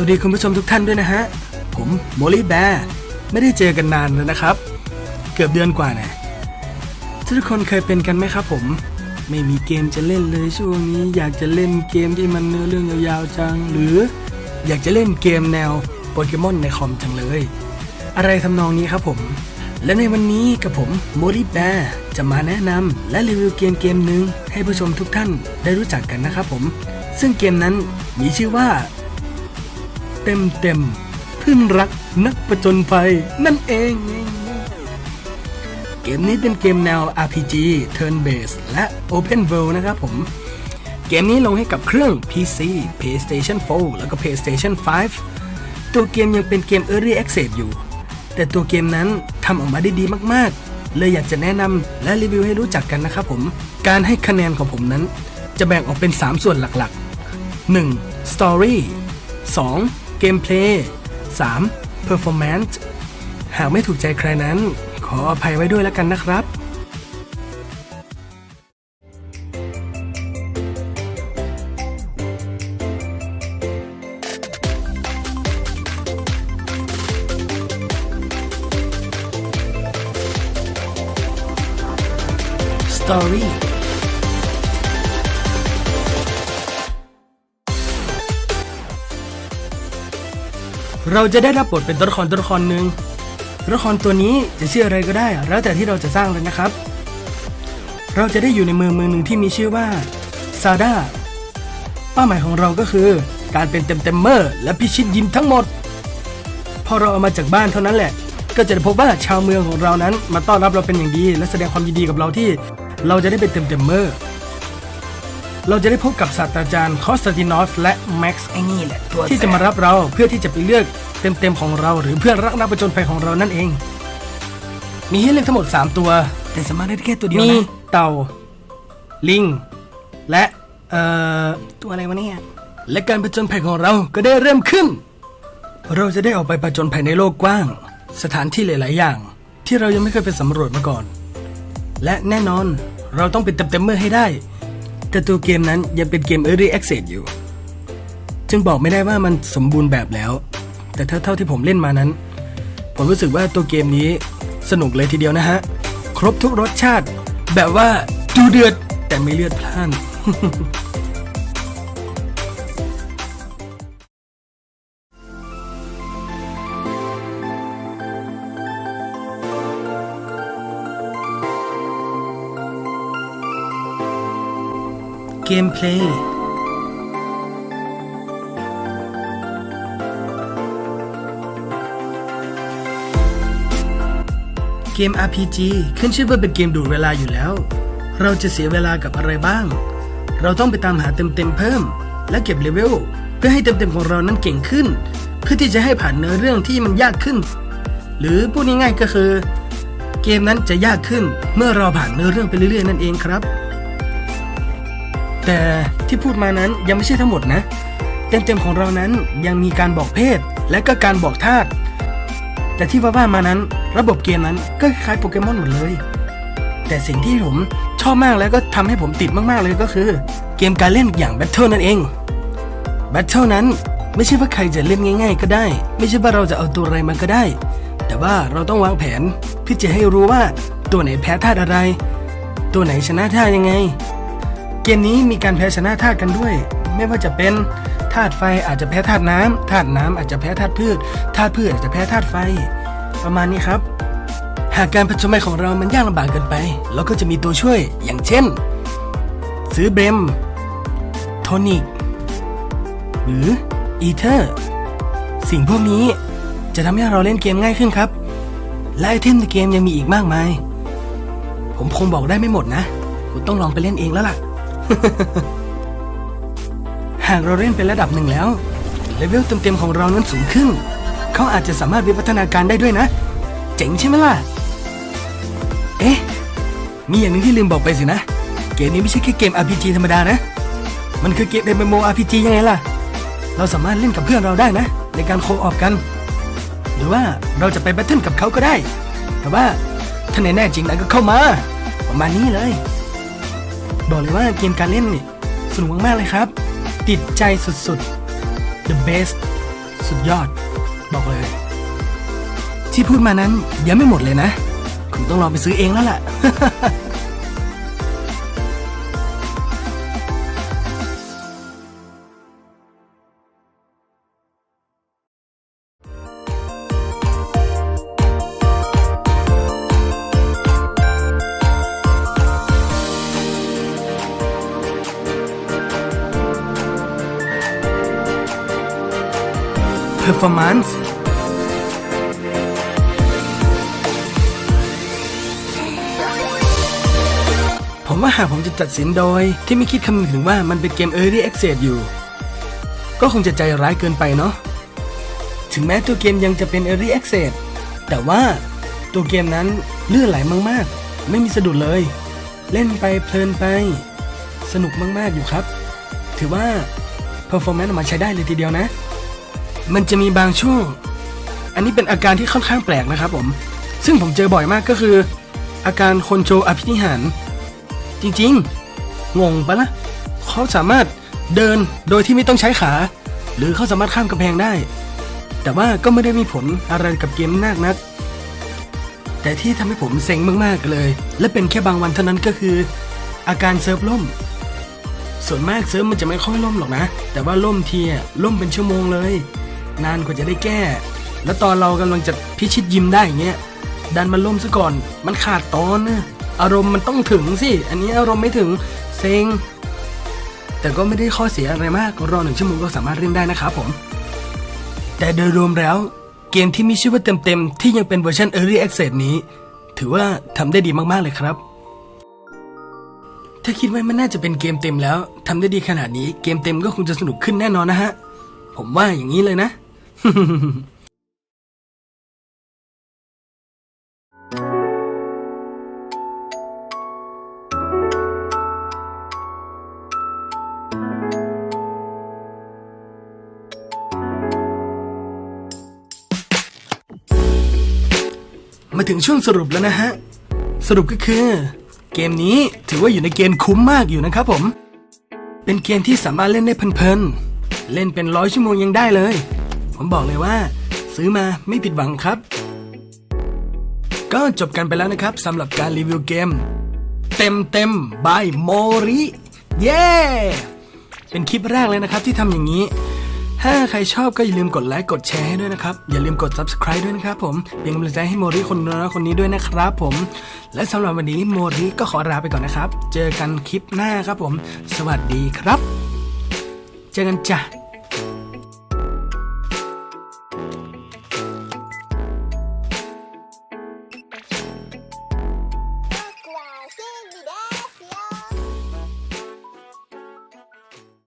วัสดีคุณผู้ชมทุกท่านด้วยนะฮะ ผมโมลี่แบร์ไม่ได้เจอกันนานแล้วนะครับ เกือบเดือนกว่านะทุกคนเคยเป็นกันไหมครับผม ไม่มีเกมจะเล่นเลยช่วงนี้ อยากจะเล่นเกมที่มันเนื้อเรื่องยาวๆจัง หรืออยากจะเล่นเกมแนวโปเกมอนในคอมจังเลย อะไรทำนองนี้ครับผม และในวันนี้กับผมโมลี่แบร์จะมาแนะนำและรีวิวเกมเกมหนึ่งให้ผู้ชมทุกท่านได้รู้จักกันนะครับผม ซึ่งเกมนั้นมีชื่อว่า เต็มเต็มเพื่อนรักนักประจนภัยนั่นเอง เกมนี้เป็นเกมแนว RPG Turn Based และ Open World นะครับผม เกมนี้ลงให้กับเครื่อง PC PlayStation 4 แล้วก็ PlayStation 5 ตัวเกมยังเป็นเกม Early Access อยู่ แต่ตัวเกมนั้นทำออกมาได้ดีมากๆ เลยอยากจะแนะนำและรีวิวให้รู้จักกันนะครับผม การให้คะแนนของผมนั้น จะแบ่งออกเป็น 3 ส่วนหลักๆ 1. Story 2. Gameplay 3. Performance หากไม่ถูกใจใครนั้น ขออภัยไว้ด้วยแล้วกันนะครับ Story เราจะได้รับบทเป็นตัวละครตัวละครหนึ่งตัวละครตัวนี้จะชื่ออะไรก็ได้ แล้วแต่ที่เราจะสร้างเลยนะครับ เราจะได้อยู่ในเมืองเมืองหนึ่งที่มีชื่อว่าซาดาเป้าหมายของเราก็คือ การเป็นเต็มเต็มเมอร์และพิชิตยิมทั้งหมด พอเราออกมาจากบ้านเท่านั้นแหละ ก็จะได้พบว่าชาวเมืองของเรานั้น มาต้อนรับเราเป็นอย่างดี และแสดงความยินดีกับเราที่ เราจะได้เป็นเต็มเต็มเมอร์ เราจะได้พบกับศาสตราจารย์คอสตาตินอฟและแม็กซ์ไอ้นี่แหละตัวที่จะมารับเราเพื่อที่จะไปเลือกเต็มๆของเราหรือเพื่อนรักนักประจนภัยของเรานั่นเอง มีให้เลือกทั้งหมด 3 ตัว แต่สามารถได้แค่ตัวเดียวมีนะเต่า ลิง และเอ่อตัวอะไรวะเนี่ยและการประจนภัยของเราก็ได้เริ่มขึ้น เราจะได้ออกไปประจนภัยในโลกกว้าง สถานที่หลาย ๆ อย่าง ที่เรายังไม่เคยไปสำรวจมาก่อน และแน่นอนเราต้องเป็นเต็มๆเมื่อให้ได้ แต่ตัวเกมนั้นยังเป็นเกม Early Access อยู่ จึงบอกไม่ได้ว่ามันสมบูรณ์แบบแล้ว แต่ถ้าเท่าที่ผมเล่นมานั้น ผมรู้สึกว่าตัวเกมนี้สนุกเลยทีเดียวนะฮะ ครบทุกรสชาติ แบบว่าดูเดือดแต่ไม่เลือดพล่าน เกมเพลย์ เกม RPG ขึ้นชื่อว่าเป็นเกมดูดเวลาอยู่แล้ว เราจะเสียเวลากับอะไรบ้าง เราต้องไปตามหาเต็มๆเพิ่ม และเก็บเลเวล เพื่อให้เต็มๆของเรานั้นเก่งขึ้น เพื่อที่จะให้ผ่านเนื้อเรื่องที่มันยากขึ้น หรือพูดง่ายๆก็คือ เกมนั้นจะยากขึ้นเมื่อเราผ่านเนื้อเรื่องไปเรื่อยๆนั่นเองครับ แต่ที่พูดมานั้นยังไม่ใช่ทั้งหมดนะ เต็มๆของเรานั้นยังมีการบอกเพศ และก็การบอกธาตุแต่ที่ว่าว่ามานั้นระบบเกมนั้นก็คล้ายโปเกมอนหมดเลย แต่สิ่งที่ผมชอบมากแล้วก็ทำให้ผมติดมากๆเลยก็คือ เกมการเล่นอย่างแบทเทิลนั่นเองแบทเทิลนั้นไม่ใช่ว่าใครจะเล่นง่าย ๆ ก็ได้ ไม่ใช่ว่าเราจะเอาตัวอะไรมาก็ได้ แต่ว่าเราต้องวางแผนเพื่อจะให้รู้ว่าตัวไหนแพ้ธาตุอะไร ตัวไหนชนะธาตุยังไง กมนี้มีการแพ้ชนะธาตุกันด้วย ไม่ว่าจะเป็นธาตุไฟอาจจะแพ้ธาตุน้ำธาตุน้ำอาจจะแพ้ธาตุพืชธาตุพืชอาจจะแพ้ธาตุไฟ ประมาณนี้ครับ หากการผจญภัยของเรามันยากลำบากเกินไปเราก็จะมีตัวช่วยอย่างเช่น ซื้อเบรมโทนิกหรืออีเทอร์สิ่งพวกนี้จะทำให้เราเล่นเกมง่ายขึ้นครับและไอเทมในเกมยังมีอีกมากมาย ผมคงบอกได้ไม่หมดนะ คุณต้องลองไปเล่นเองแล้วล่ะ หากเราเล่นเป็นระดับหนึ่งแล้วเลเวลเต็มๆของเรานั้นสูงขึ้น เขาอาจจะสามารถวิวัฒนาการได้ด้วยนะ เจ๋งใช่ไหมล่ะ เอ๊ะ มีอย่างหนึงที่ลืมบอกไปสินะ เกมนี้ไม่ใช่แค่เกม RPG ธรรมดานะ มันคือเกม MMORPG ยังไงล่ะ เราสามารถเล่นกับเพื่อนเราได้นะ ในการโคออฟกัน หรือว่าเราจะไปแบทเทิลกับเขาก็ได้ แต่ว่าถ้าแน่จริงนั้นก็เข้ามา ประมาณนี้เลย บอกเลยว่าเกมการเล่นนี่สนุกมาก ๆ เลยครับ ติดใจสุด ๆ the best สุดยอด บอกเลย ที่พูดมานั้นยังไม่หมดเลยนะ คุณต้องลองไปซื้อเองแล้วล่ะ performance ผมว่าหากผมจะตัดสินโดย ที่ไม่คิดคำนึงถึงว่ามันเป็นเกม Early Access อยู่ ก็คงจะใจร้ายเกินไปเนาะถึงแม้ตัวเกมยังจะเป็น Early Access แต่ว่าตัวเกมนั้นเลื่อนไหลมากๆ ไม่มีสะดุดเลย เล่นไปเพลินไป สนุกมากๆอยู่ครับ ถือว่า performance ออกมาใช้ได้เลยทีเดียวนะ มันจะมีบางช่วง อันนี้เป็นอาการที่ค่อนข้างแปลกนะครับผม ซึ่งผมเจอบ่อยมากก็คือ อาการคนโชว์อภินิหาร จริงๆ งงปะนะเขาสามารถเดินโดยที่ไม่ต้องใช้ขา หรือเขาสามารถข้ามกำแพงได้ แต่ว่าก็ไม่ได้มีผลอะไรกับเกมมากนัก แต่ที่ทำให้ผมเซ็งมากๆเลย และเป็นแค่บางวันเท่านั้นก็คือ อาการเซิร์ฟล่ม ส่วนมากเซิร์ฟมันจะไม่ค่อยล่มหรอกนะ แต่ว่าล่มทีอะล่มเป็นชั่วโมงเลย นานกว่าจะได้แก้ แล้วตอนเรากำลังจะพิชิตยิมได้อย่างเงี้ยดันมันล่มซะก่อนมันขาดตอนนะอารมณ์มันต้องถึงสิอันนี้อารมณ์ไม่ถึงเซ็งแต่ก็ไม่ได้ข้อเสียอะไรมากรอหนึ่งชั่วโมงก็สามารถเล่นได้นะครับผม แต่โดยรวมแล้ว เกมที่มีชื่อว่าเต็มๆ ที่ยังเป็นเวอร์ชัน Early Access นี้ ถือว่าทำได้ดีมากๆเลยครับ ถ้าคิดว่ามันน่าจะเป็นเกมเต็มแล้วทำได้ดีขนาดนี้เกมเต็มก็คงจะสนุกขึ้นแน่นอนนะฮะ ผมว่าอย่างนี้เลยนะ มาถึงช่วงสรุปแล้วนะฮะ สรุปก็คือ เกมนี้ถือว่าอยู่ในเกณฑ์คุ้มมากอยู่นะครับผม เป็นเกมที่สามารถเล่นได้เพลินๆ เล่นเป็นร้อยชั่วโมงยังได้เลย ผมบอกเลยว่า ซื้อมาไม่ผิดหวังครับ ก็จบกันไปแล้วนะครับสำหรับการรีวิวเกม เต็มเต็มบายโมริเย้เป็นคลิปแรกเลยนะครับที่ทำอย่างนี้ ถ้าใครชอบก็อย่าลืมกดไลค์กดแชร์ให้ด้วยนะครับ อย่าลืมกด subscribe ด้วยนะครับผมเป็นกำลังใจให้โมริคนน้อยคนนี้ด้วยนะครับผม และสำหรับวันนี้โมริก็ขอลาไปก่อนนะครับ เจอกันคลิปหน้าครับผม สวัสดีครับ เจอกันจ้ะ